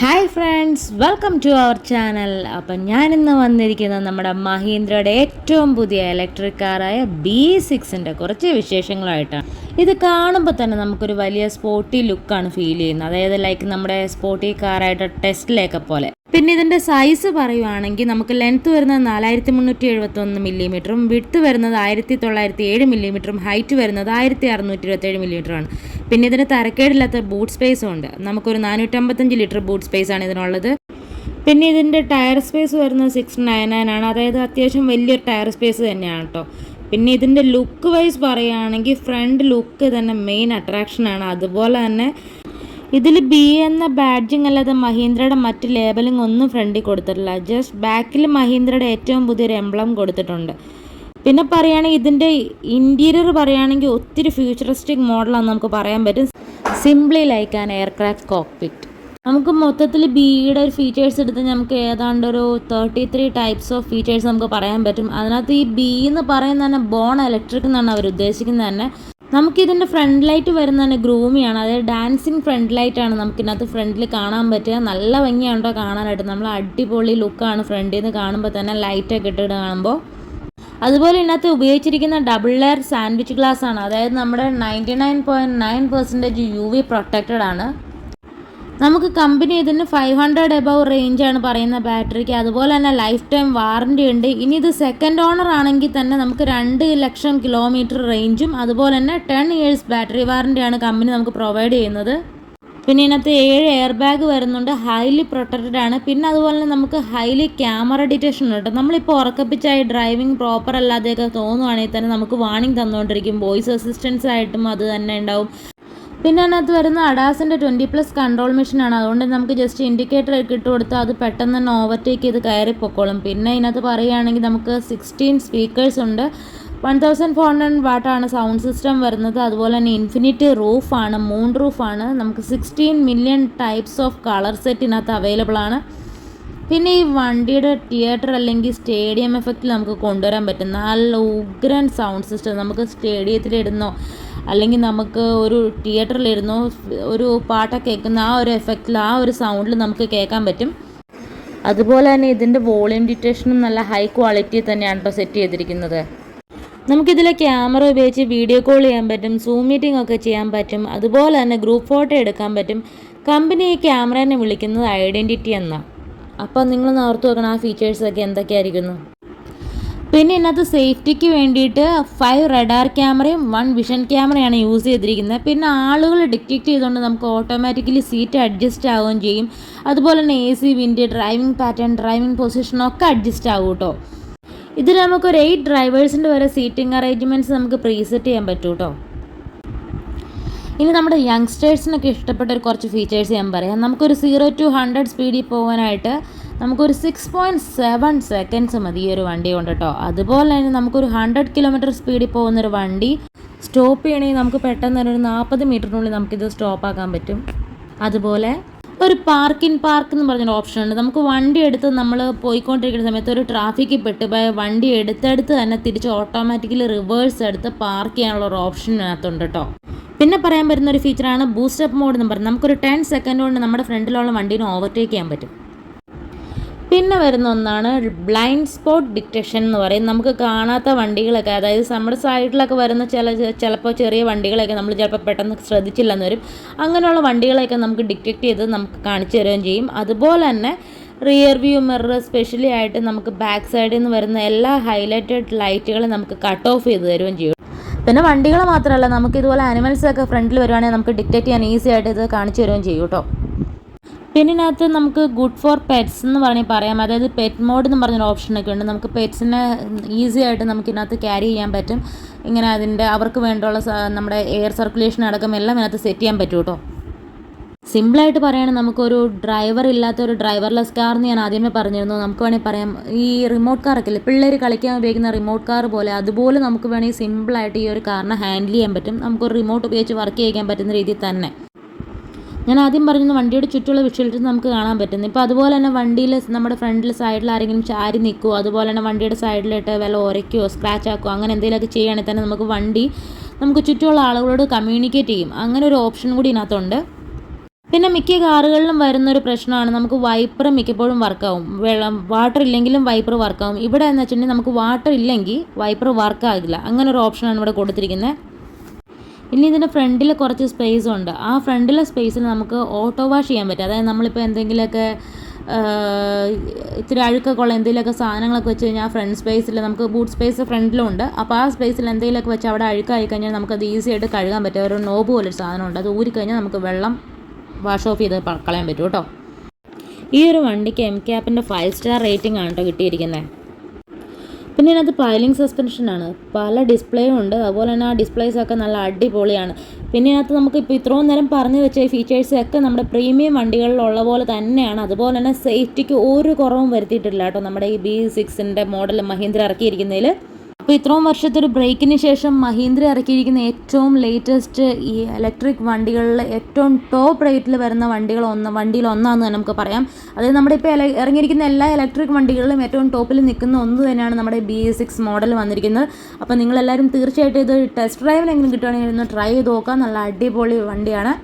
Hi friends welcome to our channel അപ്പം ഞാനിന്ന് വന്നിരിക്കുന്നത് നമ്മുടെ മഹീന്ദ്രയുടെ ഏറ്റവും പുതിയ ഇലക്ട്രിക് കാറായ ബി സിക്സിന്റെ കുറച്ച് വിശേഷങ്ങളായിട്ടാണ്. ഇത് കാണുമ്പോൾ തന്നെ നമുക്കൊരു വലിയ സ്പോർട്ടി ലുക്കാണ് ഫീൽ ചെയ്യുന്നത്. അതായത് ലൈക്ക് നമ്മുടെ സ്പോർട്ടി കാറായിട്ട് ടെസ്റ്റിലേക്ക് പോലെ. പിന്നെ ഇതിന്റെ സൈസ് പറയുവാണെങ്കിൽ നമുക്ക് ലെങ്ത്ത് വരുന്നത് നാലായിരത്തി മുന്നൂറ്റി എഴുപത്തൊന്ന് മില്ലിമീറ്ററും വിഡ്ത്ത് വരുന്നത് ആയിരത്തി തൊള്ളായിരത്തി ഏഴ് മില്ലിമീറ്ററും ഹൈറ്റ് വരുന്നത് ആയിരത്തി അറുന്നൂറ്റി ഇരുപത്തേഴ് മില്ലിമീറ്ററാണ് പിന്നെ ഇതിന് തരക്കേടില്ലാത്ത ബൂട്ട് സ്പേസും ഉണ്ട്. നമുക്കൊരു നാനൂറ്റമ്പത്തഞ്ച് ലിറ്റർ ബൂട്ട് സ്പേസ് ആണ് ഇതിനുള്ളത്. പിന്നെ ഇതിന്റെ ടയർ സ്പേസ് വരുന്നത് സിക്സ് നയൻ നയൻ ആണ്. അതായത് അത്യാവശ്യം വലിയൊരു ടയർ സ്പേസ് തന്നെയാണ് കേട്ടോ പിന്നെ ഇതിന്റെ ലുക്ക് വൈസ് പറയുകയാണെങ്കിൽ ഫ്രണ്ട് ലുക്ക് തന്നെ മെയിൻ അട്രാക്ഷനാണ് അതുപോലെ തന്നെ ഇതിൽ ബി എന്ന ബാഡ്ജിങ് അല്ലാതെ മഹീന്ദ്രയുടെ മറ്റ് ലേബലിംഗ് ഒന്നും ഫ്രണ്ടിൽ കൊടുത്തിട്ടില്ല. ജസ്റ്റ് ബാക്കിൽ മഹീന്ദ്രയുടെ ഏറ്റവും പുതിയൊരു എംബ്ലം കൊടുത്തിട്ടുണ്ട്. പിന്നെ പറയുകയാണെങ്കിൽ ഇതിന്റെ ഇന്റീരിയർ പറയുകയാണെങ്കിൽ ഒത്തിരി ഫ്യൂച്ചറിസ്റ്റിക് മോഡലാണ് നമുക്ക് പറയാൻ പറ്റും. Simply like an aircraft cockpit നമുക്ക് മൊത്തത്തിൽ ബിയുടെ ഒരു ഫീച്ചേഴ്സ് എടുത്ത് നമുക്ക് ഏതാണ്ട് ഒരു thirty three types of features നമുക്ക് പറയാൻ പറ്റും. അതിനകത്ത് ഈ ബി എന്ന് പറയുന്നത് തന്നെ ബോൺ ഇലക്ട്രിക് എന്നാണ് അവർ ഉദ്ദേശിക്കുന്നത് തന്നെ. നമുക്കിതിന്റെ ഫ്രണ്ട് ലൈറ്റ് വരുന്ന തന്നെ ഗ്രൂമിയാണ്. അതായത് ഡാൻസിങ് ഫ്രണ്ട് ലൈറ്റാണ് നമുക്കിതിനകത്ത് ഫ്രണ്ടിൽ കാണാൻ പറ്റുക. നല്ല ഭംഗിയാണോ കാണാനായിട്ട്. നമ്മൾ അടിപൊളി ലുക്കാണ് ഫ്രണ്ടിൽ നിന്ന് കാണുമ്പോൾ തന്നെ ലൈറ്റൊക്കെ ഇട്ടിട്ട് കാണുമ്പോൾ അതുപോലെ ഇതിനകത്ത് ഉപയോഗിച്ചിരിക്കുന്ന ഡബിൾ ലെയർ സാൻഡ്വിച്ച് ഗ്ലാസ് ആണ്. അതായത് നമ്മുടെ ninety nine point nine percentage U V protected ആണ്. നമുക്ക് കമ്പനി ഇതിന് ഫൈവ് ഹൺഡ്രഡ് എബവ് റേഞ്ചാണ് പറയുന്ന ബാറ്ററിക്ക് അതുപോലെ തന്നെ ലൈഫ് ടൈം വാറണ്ടി ഉണ്ട്. ഇനി ഇത് സെക്കൻഡ് ഓണർ ആണെങ്കിൽ തന്നെ നമുക്ക് രണ്ട് ലക്ഷം കിലോമീറ്റർ റേഞ്ചും അതുപോലെ തന്നെ ടെൻ ഇയേഴ്സ് ബാറ്ററി വാറന്റിയാണ് കമ്പനി നമുക്ക് പ്രൊവൈഡ് ചെയ്യുന്നത്. പിന്നെ ഇതിനകത്ത് ഏഴ് എയർ ബാഗ് വരുന്നുണ്ട് ഹൈലി പ്രൊട്ടക്റ്റഡ് ആണ്. പിന്നെ അതുപോലെ തന്നെ നമുക്ക് ഹൈലി ക്യാമറ ഡിറ്റക്ഷൻ ഉണ്ട്. നമ്മളിപ്പോൾ ഉറക്കപ്പിച്ചായി ഡ്രൈവിംഗ് പ്രോപ്പർ അല്ലാതെയൊക്കെ തോന്നുവാണെങ്കിൽ തന്നെ നമുക്ക് വാണിംഗ് തന്നുകൊണ്ടിരിക്കും. വോയിസ് അസിസ്റ്റൻസ് ആയിട്ടും അത് തന്നെ ഉണ്ടാവും. പിന്നെ അതിനകത്ത് വരുന്ന അഡാസിന്റെ ട്വന്റി പ്ലസ് കൺട്രോൾ മെഷീനാണ് അതുകൊണ്ട് നമുക്ക് ജസ്റ്റ് ഇൻഡിക്കേറ്റർ ഒക്കെ ഇട്ട് കൊടുത്താൽ അത് പെട്ടെന്ന് തന്നെ ഓവർടേക്ക് ചെയ്ത് കയറി പൊക്കോളും പിന്നെ ഇതിനകത്ത് പറയുകയാണെങ്കിൽ നമുക്ക് സിക്സ്റ്റീൻ സ്പീക്കേഴ്സ് ഉണ്ട്. വൺ തൗസൻഡ് ഫോർ ഹൺഡ്രഡ് വാട്ടാണ് സൗണ്ട് സിസ്റ്റം വരുന്നത്. അതുപോലെ തന്നെ ഇൻഫിനിറ്റി റൂഫാണ് മൂൺ റൂഫാണ് നമുക്ക് sixteen million types of colour set ഇതിനകത്ത് അവൈലബിൾ ആണ്. പിന്നെ ഈ വണ്ടിയുടെ തിയേറ്റർ അല്ലെങ്കിൽ സ്റ്റേഡിയം എഫക്റ്റിൽ നമുക്ക് കൊണ്ടുവരാൻ പറ്റും. നല്ല ഉഗ്രൻ സൗണ്ട് സിസ്റ്റം നമുക്ക് സ്റ്റേഡിയത്തിലിരുന്നോ അല്ലെങ്കിൽ നമുക്ക് ഒരു തിയേറ്ററിലിരുന്നോ ഒരു പാട്ടൊക്കെ കേൾക്കുന്ന ആ ഒരു എഫക്റ്റിൽ ആ ഒരു സൗണ്ടിൽ നമുക്ക് കേൾക്കാൻ പറ്റും. അതുപോലെ തന്നെ ഇതിന്റെ വോളിയം ഡിറ്റക്ഷനും നല്ല ഹൈ ക്വാളിറ്റി തന്നെയാണ് കേട്ടോ സെറ്റ് ചെയ്തിരിക്കുന്നത്. നമുക്കിതിലെ ക്യാമറ ഉപയോഗിച്ച് വീഡിയോ കോൾ ചെയ്യാൻ പറ്റും സൂം മീറ്റിംഗ് ഒക്കെ ചെയ്യാൻ പറ്റും അതുപോലെ തന്നെ ഗ്രൂപ്പ് ഫോട്ടോ എടുക്കാൻ പറ്റും. കമ്പനി ഈ ക്യാമറേനെ വിളിക്കുന്നത് ഐഡന്റിറ്റി എന്നാണ് അപ്പോൾ നിങ്ങൾ ഓർത്ത് വെക്കണം ആ ഫീച്ചേഴ്സൊക്കെ എന്തൊക്കെയായിരിക്കുന്നു? പിന്നെ ഇതിനകത്ത് സേഫ്റ്റിക്ക് വേണ്ടിയിട്ട് ഫൈവ് റഡാർ ക്യാമറയും വൺ വിഷൻ ക്യാമറയാണ് യൂസ് ചെയ്തിരിക്കുന്നത്. പിന്നെ ആളുകൾ ഡിറ്റക്ട് ചെയ്തുകൊണ്ട് നമുക്ക് ഓട്ടോമാറ്റിക്കലി സീറ്റ് അഡ്ജസ്റ്റ് ആവുകയും ചെയ്യും. അതുപോലെ തന്നെ A C wind driving pattern driving പൊസിഷനൊക്കെ adjust ആവും കേട്ടോ. ഇതിൽ നമുക്കൊരു എയ്റ്റ് ഡ്രൈവേഴ്സിന്റെ വരെ സീറ്റിംഗ് അറേഞ്ച്മെന്റ്സ് നമുക്ക് പ്രീസെറ്റ് ചെയ്യാൻ പറ്റും കേട്ടോ. ഇനി നമ്മുടെ യങ്സ്റ്റേഴ്സിനൊക്കെ ഇഷ്ടപ്പെട്ട ഒരു കുറച്ച് ഫീച്ചേഴ്സ് ഞാൻ പറയാം. നമുക്കൊരു സീറോ ടു ഹൺഡ്രഡ് സ്പീഡിൽ പോകാനായിട്ട് നമുക്കൊരു സിക്സ് പോയിന്റ് സെവൻ സെക്കൻഡ്സ് മതി ഈ ഒരു വണ്ടി കൊണ്ട് കേട്ടോ അതുപോലെ തന്നെ നമുക്കൊരു ഹൺഡ്രഡ് കിലോമീറ്റർ സ്പീഡിൽ പോകുന്നൊരു വണ്ടി സ്റ്റോപ്പ് ചെയ്യണമെങ്കിൽ നമുക്ക് പെട്ടെന്ന് തന്നെ ഒരു നാൽപ്പത് മീറ്ററിനുള്ളിൽ നമുക്കിത് സ്റ്റോപ്പ് ആക്കാൻ പറ്റും. അതുപോലെ ഒരു പാർക്ക് ഇൻ പാർക്ക് എന്ന് പറഞ്ഞൊരു ഓപ്ഷൻ ഉണ്ട്. നമുക്ക് വണ്ടി എടുത്ത് നമ്മൾ പോയിക്കൊണ്ടിരിക്കുന്ന സമയത്ത് ഒരു ട്രാഫിക്കിൽ പെട്ട് വണ്ടി എടുത്തെടുത്ത് തന്നെ തിരിച്ച് ഓട്ടോമാറ്റിക്കലി റിവേഴ്സ് എടുത്ത് പാർക്ക് ചെയ്യാനുള്ള ഒരു ഓപ്ഷൻ അതിനകത്തുണ്ട് കേട്ടോ പിന്നെ പറയാൻ പറ്റുന്ന ഒരു ഫീച്ചറാണ് ബൂസ്റ്റപ്പ് മോഡ് എന്ന് പറഞ്ഞാൽ നമുക്കൊരു ടെൻ സെക്കൻഡ് കൊണ്ട് നമ്മുടെ ഫ്രണ്ടിലുള്ള വണ്ടീനെ ഓവർടേക്ക് ചെയ്യാൻ പറ്റും. പിന്നെ വരുന്ന ഒന്നാണ് ബ്ലൈൻഡ് സ്പോട്ട് ഡിറ്റക്ഷൻ എന്ന് പറയും. നമുക്ക് കാണാത്ത വണ്ടികളൊക്കെ അതായത് നമ്മുടെ സൈഡിലൊക്കെ വരുന്ന ചില ചിലപ്പോൾ ചെറിയ വണ്ടികളൊക്കെ നമ്മൾ ചിലപ്പോൾ പെട്ടെന്ന് ശ്രദ്ധിച്ചില്ലെന്ന് വരും. അങ്ങനെയുള്ള വണ്ടികളെയൊക്കെ നമുക്ക് ഡിറ്റക്ട് ചെയ്ത് നമുക്ക് കാണിച്ചു തരുകയും ചെയ്യും. അതുപോലെ തന്നെ റിയർ വ്യൂ മിറർ സ്പെഷ്യലി ആയിട്ട് നമുക്ക് ബാക്ക് സൈഡിൽ നിന്ന് വരുന്ന എല്ലാ ഹൈലൈറ്റഡ് ലൈറ്റുകളും നമുക്ക് കട്ട് ഓഫ് ചെയ്ത് തരുകയും ചെയ്യും. പിന്നെ വണ്ടികൾ മാത്രമല്ല നമുക്ക് ഇതുപോലെ ആനിമൽസ് ഒക്കെ ഫ്രണ്ടിൽ വരുവാണെങ്കിൽ നമുക്ക് ഡിക്റ്റേറ്റ് ചെയ്യാൻ ഈസി ആയിട്ട് ഇത് കാണിച്ചു തരുകയും ചെയ്യും കേട്ടോ. പിന്നെ ഇതിനകത്ത് നമുക്ക് ഗുഡ് ഫോർ പെറ്റ്സ് എന്ന് പറഞ്ഞാൽ പറയാം. അതായത് പെറ്റ് മോഡ് എന്ന് പറഞ്ഞൊരു ഓപ്ഷനൊക്കെ ഉണ്ട്. നമുക്ക് പെറ്റ്സിനെ ഈസി ആയിട്ട് നമുക്ക് ഇതിനകത്ത് ക്യാരി ചെയ്യാൻ പറ്റും. ഇങ്ങനെ അതിന്റെ അവർക്ക് വേണ്ടുള്ള നമ്മുടെ എയർ സർക്കുലേഷൻ അടക്കം എല്ലാം ഇതിനകത്ത് സെറ്റ് ചെയ്യാൻ പറ്റും കേട്ടോ. സിമ്പിളായിട്ട് പറയുകയാണെങ്കിൽ നമുക്കൊരു ഡ്രൈവർ ഇല്ലാത്ത ഒരു ഡ്രൈവർലെസ് കാർ എന്ന് ഞാൻ ആദ്യമേ പറഞ്ഞിരുന്നു. നമുക്ക് വേണമെങ്കിൽ പറയാം ഈ റിമോട്ട് കാറൊക്കെ ഇല്ലേ പിള്ളേർ കളിക്കാൻ ഉപയോഗിക്കുന്ന റിമോട്ട് കാർ പോലെ അതുപോലെ നമുക്ക് വേണമെങ്കിൽ സിമ്പിളായിട്ട് ഈ ഒരു കാറിനെ ഹാൻഡിൽ ചെയ്യാൻ പറ്റും. നമുക്കൊരു റിമോട്ട് ഉപയോഗിച്ച് വർക്ക് ചെയ്യാൻ പറ്റുന്ന രീതിയിൽ തന്നെ. ഞാൻ ആദ്യം പറഞ്ഞത് വണ്ടിയുടെ ചുറ്റുള്ള വിഷ്വൽസ് നമുക്ക് കാണാൻ പറ്റുന്നു. ഇപ്പോൾ അതുപോലെ തന്നെ വണ്ടിയിൽ നമ്മുടെ ഫ്രണ്ടിൽ സൈഡിൽ ആരെങ്കിലും ചാരി നിൽക്കുമോ അതുപോലെ തന്നെ വണ്ടിയുടെ സൈഡിലിട്ട് വില ഉരയ്ക്കുകയോ സ്ക്രാച്ച് ആക്കുകയോ അങ്ങനെ എന്തെങ്കിലുമൊക്കെ ചെയ്യുകയാണെങ്കിൽ തന്നെ നമുക്ക് വണ്ടി നമുക്ക് ചുറ്റുമുള്ള ആളുകളോട് കമ്മ്യൂണിക്കേറ്റ് ചെയ്യും. അങ്ങനെ ഒരു ഓപ്ഷൻ കൂടി ഇതിനകത്തുണ്ട്. പിന്നെ മിക്ക കാറുകളിലും വരുന്നൊരു പ്രശ്നമാണ്. നമുക്ക് വൈപ്പർ മിക്കപ്പോഴും വർക്കാവും വെള്ളം വാട്ടർ ഇല്ലെങ്കിലും വൈപ്പർ വർക്കാവും ഇവിടെ എന്ന് വെച്ചിട്ടുണ്ടെങ്കിൽ നമുക്ക് വാട്ടർ ഇല്ലെങ്കിൽ വൈപ്പർ വർക്കാകില്ല അങ്ങനെ ഒരു ഓപ്ഷനാണ് ഇവിടെ കൊടുത്തിരിക്കുന്നത് ഇനി ഇതിന്റെ ഫ്രണ്ടിൽ കുറച്ച് സ്പേസ് ഉണ്ട്. ആ ഫ്രണ്ടിലെ സ്പേസിൽ നമുക്ക് ഓട്ടോ വാഷ് ചെയ്യാൻ പറ്റും. അതായത് നമ്മളിപ്പോൾ എന്തെങ്കിലുമൊക്കെ ഇത്തിരി അഴുക്കൊക്കെ ഉള്ള എന്തെങ്കിലുമൊക്കെ സാധനങ്ങളൊക്കെ വെച്ച് കഴിഞ്ഞാൽ ഫ്രണ്ട് സ്പേസിൽ നമുക്ക് ബൂട്ട് സ്പേസ് ഫ്രണ്ടിലും ഉണ്ട്. അപ്പോൾ ആ സ്പേസിൽ എന്തെങ്കിലുമൊക്കെ വെച്ച് അവിടെ അഴുക്കായി കഴിഞ്ഞാൽ നമുക്കത് ഈസി ആയിട്ട് കഴുകാൻ പറ്റും. ഒരു നോബ് പോലൊരു സാധനമുണ്ട്. അത് ഊരിക്കഴിഞ്ഞാൽ നമുക്ക് വെള്ളം വാഷ് ഓഫ് ചെയ്ത് കളയാൻ പറ്റും കേട്ടോ. ഈ ഒരു വണ്ടിക്ക് എം ക്യാപ്പിന്റെ ഫൈവ് സ്റ്റാർ റേറ്റിംഗ് ആണ് കേട്ടോ കിട്ടിയിരിക്കുന്നത് പിന്നെ ഇതിനകത്ത് പൈലിംഗ് സസ്പെൻഷനാണ് പല ഡിസ്പ്ലേയും ഉണ്ട്. അതുപോലെ തന്നെ ആ ഡിസ്പ്ലേസ് ഒക്കെ നല്ല അടിപൊളിയാണ്. പിന്നെ ഇതിനകത്ത് നമുക്ക് ഇപ്പോൾ ഇത്രയും നേരം പറഞ്ഞു വെച്ച ഈ ഫീച്ചേഴ്സ് ഒക്കെ നമ്മുടെ പ്രീമിയം വണ്ടികളിലുള്ള പോലെ തന്നെയാണ്. അതുപോലെ തന്നെ സേഫ്റ്റിക്ക് ഒരു കുറവും വരുത്തിയിട്ടില്ല കേട്ടോ നമ്മുടെ ഈ ബി സിക്സിന്റെ മോഡൽ മഹീന്ദ്ര ഇറക്കിയിരിക്കുന്നതിൽ അപ്പോൾ ഇത്രയും വർഷത്തെ ഒരു ബ്രേക്കിന് ശേഷം മഹീന്ദ്ര ഇറക്കിയിരിക്കുന്ന ഏറ്റവും ലേറ്റസ്റ്റ് ഈ ഇലക്ട്രിക് വണ്ടികളിൽ ഏറ്റവും ടോപ്പ് റേറ്റിൽ വരുന്ന വണ്ടികൾ ഒന്ന് വണ്ടിയിൽ ഒന്നാണെന്ന് തന്നെ നമുക്ക് പറയാം. അതായത് നമ്മുടെ ഇപ്പോൾ ഇറങ്ങിയിരിക്കുന്ന എല്ലാ ഇലക്ട്രിക് വണ്ടികളിലും ഏറ്റവും ടോപ്പിൽ നിൽക്കുന്ന ഒന്ന് തന്നെയാണ് നമ്മുടെ ബി സിക്സ് മോഡൽ വന്നിരിക്കുന്നത്. അപ്പോൾ നിങ്ങളെല്ലാവരും തീർച്ചയായിട്ടും ഇത് ടെസ്റ്റ് ഡ്രൈവിനെങ്കിലും കിട്ടുകയാണെങ്കിൽ ഒന്ന് ട്രൈ ചെയ്ത് നോക്കാം. നല്ല അടിപൊളി വണ്ടിയാണ്.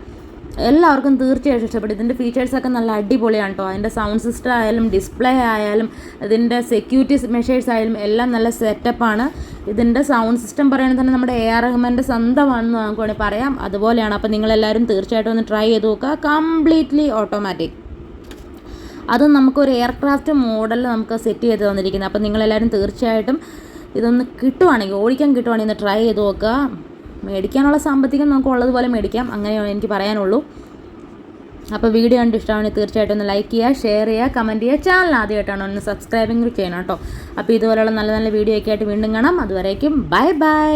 എല്ലാവർക്കും തീർച്ചയായിട്ടും ഇഷ്ടപ്പെടും ഇതിന്റെ ഫീച്ചേഴ്സൊക്കെ നല്ല അടിപൊളിയാണ് കേട്ടോ അതിന്റെ സൗണ്ട് സിസ്റ്റം ആയാലും ഡിസ്പ്ലേ ആയാലും ഇതിന്റെ സെക്യൂരിറ്റി മെഷേഴ്സ് ആയാലും എല്ലാം നല്ല സെറ്റപ്പാണ് ഇതിന്റെ സൗണ്ട് സിസ്റ്റം പറയുന്നത് തന്നെ നമ്മുടെ എ ആർ റഹ്മാന്റെ സ്വന്തമാണെന്ന് നമുക്ക് വേണമെങ്കിൽ പറയാം. അതുപോലെയാണ്. അപ്പോൾ നിങ്ങളെല്ലാവരും തീർച്ചയായിട്ടും ഒന്ന് ട്രൈ ചെയ്ത് നോക്കുക. കംപ്ലീറ്റ്ലി ഓട്ടോമാറ്റിക് അത് നമുക്കൊരു എയർക്രാഫ്റ്റ് മോഡലിൽ നമുക്ക് സെറ്റ് ചെയ്ത് തന്നിരിക്കുന്നത്. അപ്പോൾ നിങ്ങളെല്ലാവരും തീർച്ചയായിട്ടും ഇതൊന്ന് കിട്ടുവാണെങ്കിൽ ഓടിക്കാൻ കിട്ടുവാണെങ്കിൽ ഒന്ന് ട്രൈ ചെയ്ത് നോക്കുക. മേടിക്കാനുള്ള സാമ്പത്തികം നമുക്ക് ഉള്ളതുപോലെ മേടിക്കാം. അങ്ങനെയാണ് എനിക്ക് പറയാനുള്ളൂ. അപ്പോൾ വീഡിയോ കണ്ട് ഇഷ്ടമാണെങ്കിൽ തീർച്ചയായിട്ടും ഒന്ന് ലൈക്ക് ചെയ്യുക ഷെയർ ചെയ്യുക കമന്റ് ചെയ്യുക. ചാനൽ ആദ്യമായിട്ടാണ് ഒന്ന് സബ്സ്ക്രൈബിങ് ചെയ്യണം കേട്ടോ. അപ്പോൾ ഇതുപോലെയുള്ള നല്ല നല്ല വീഡിയോ ഒക്കെ ആയിട്ട് വീണ്ടും കാണാം. അതുവരേക്കും ബൈ ബൈ